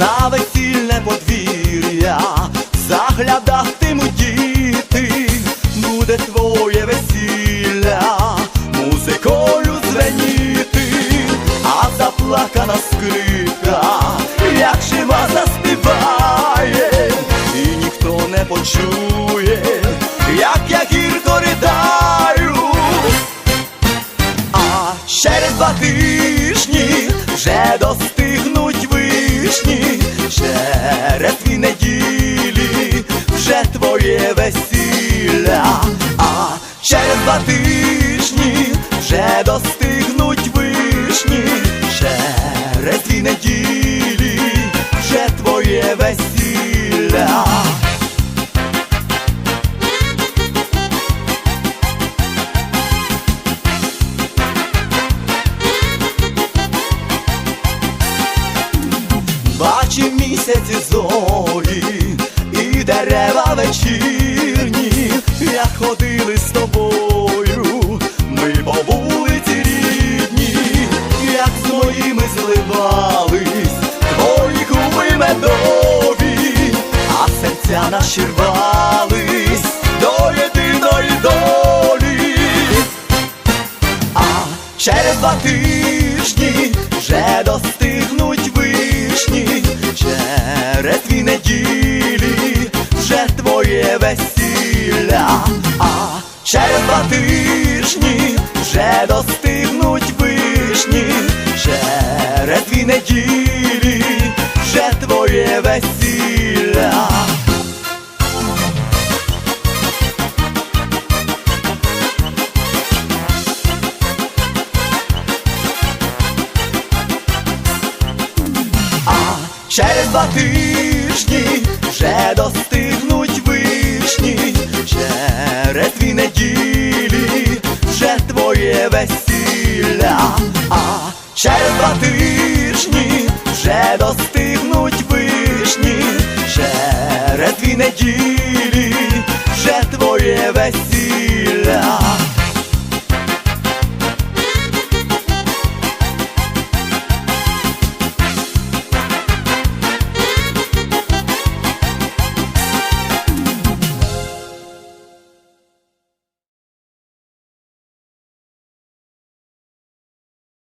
на весільне подвір'я, заглядатимуть діти, буде твоє весілля, музикою звеніти, а заплакана скрипка, як жива заспіває, і ніхто не почує, як я гірко ридаю, а через два тижні вже до через дві неділі вже твоє весілля, а через два тижні вже достигнуть вишні, через дві неділі вже твоє весілля. Бачив місяці зорі і дерева вечірні, як ходили з тобою, ми по вулиці рідні, як з моїми зливались, твої губи медові, а серця наші рвались до єдиної долі. А через два тижні вже достигнуть твоє весілля, а через два тижні вже достигнуть вишні, через дві неділі вже твоє весілля. А через два тижні вже достигнуть вишні, через дві неділі вже твоє весілля, а через два тижні вже достигнуть вишні, через дві неділі